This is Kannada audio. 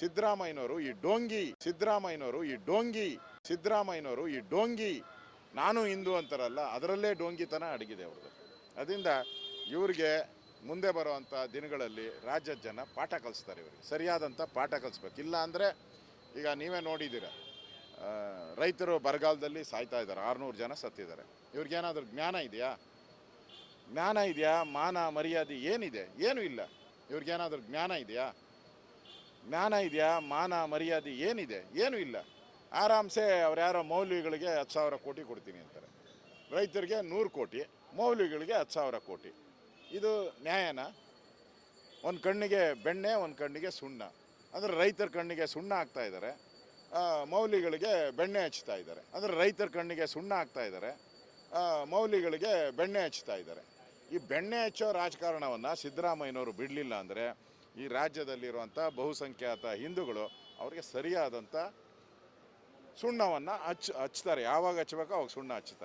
ಸಿದ್ದರಾಮಯ್ಯನವರು ಈ ಡೋಂಗಿ, ಸಿದ್ದರಾಮಯ್ಯನವರು ಈ ಡೋಂಗಿ, ಸಿದ್ದರಾಮಯ್ಯನವರು ಈ ಡೋಂಗಿ, ನಾನು ಹಿಂದೂ ಅಂತಾರಲ್ಲ, ಅದರಲ್ಲೇ ಡೋಂಗಿತನ ಅಡಗಿದೆ ಅವ್ರದ್ದು. ಅದರಿಂದ ಇವ್ರಿಗೆ ಮುಂದೆ ಬರುವಂಥ ದಿನಗಳಲ್ಲಿ ರಾಜ್ಯದ ಜನ ಪಾಠ ಕಲಿಸ್ತಾರೆ ಇವರಿಗೆ. ಸರಿಯಾದಂಥ ಪಾಠ ಕಲಿಸ್ಬೇಕು. ಇಲ್ಲ ಅಂದರೆ ಈಗ ನೀವೇ ನೋಡಿದ್ದೀರ ರೈತರು ಬರಗಾಲದಲ್ಲಿ ಸಾಯ್ತಾ ಇದ್ದಾರೆ, ಆರುನೂರು ಜನ ಸತ್ತಿದ್ದಾರೆ. ಇವ್ರಿಗೇನಾದರೂ ಜ್ಞಾನ ಇದೆಯಾ? ಜ್ಞಾನ ಇದೆಯಾ? ಮಾನ ಮರ್ಯಾದೆ ಏನಿದೆ? ಏನೂ ಇಲ್ಲ. ಇವ್ರಿಗೇನಾದರೂ ಜ್ಞಾನ ಇದೆಯಾ? ಜ್ಞಾನ ಇದೆಯಾ? ಮಾನ, ಮರ್ಯಾದೆ ಏನಿದೆ? ಏನೂ ಇಲ್ಲ. ಆರಾಮ್ಸೆ ಅವ್ರು ಯಾರೋ ಮೌಲ್ಯಗಳಿಗೆ ಹತ್ತು ಸಾವಿರ ಕೋಟಿ ಕೊಡ್ತೀನಿ ಅಂತಾರೆ. ರೈತರಿಗೆ ನೂರು ಕೋಟಿ, ಮೌಲ್ಯಗಳಿಗೆ ಹತ್ತು ಸಾವಿರ ಕೋಟಿ. ಇದು ನ್ಯಾಯನ? ಒಂದು ಕಣ್ಣಿಗೆ ಬೆಣ್ಣೆ, ಒಂದು ಕಣ್ಣಿಗೆ ಸುಣ್ಣ. ಅಂದರೆ ರೈತರ ಕಣ್ಣಿಗೆ ಸುಣ್ಣ ಹಾಕ್ತಾ ಇದ್ದಾರೆ ಮೌಲ್ಯಗಳಿಗೆ ಬೆಣ್ಣೆ ಹಚ್ತಾ ಇದ್ದಾರೆ ಅಂದರೆ ರೈತರ ಕಣ್ಣಿಗೆ ಸುಣ್ಣ ಹಾಕ್ತಾ ಇದ್ದಾರೆ ಮೌಲ್ಯಗಳಿಗೆ ಬೆಣ್ಣೆ ಹಚ್ತಾ ಇದ್ದಾರೆ ಈ ಬೆಣ್ಣೆ ಹಚ್ಚೋ ರಾಜಕಾರಣವನ್ನು ಸಿದ್ದರಾಮಯ್ಯನವರು ಬಿಡಲಿಲ್ಲ ಅಂದರೆ ಈ ರಾಜ್ಯದಲ್ಲಿರುವಂಥ ಬಹುಸಂಖ್ಯಾತ ಹಿಂದೂಗಳು ಅವರಿಗೆ ಸರಿಯಾದಂಥ ಸುಣ್ಣವನ್ನು ಹಚ್ ಹಚ್ತಾರೆ. ಯಾವಾಗ ಹಚ್ಬೇಕೋ ಅವಾಗ ಸುಣ್ಣ ಹಚ್ತಾರೆ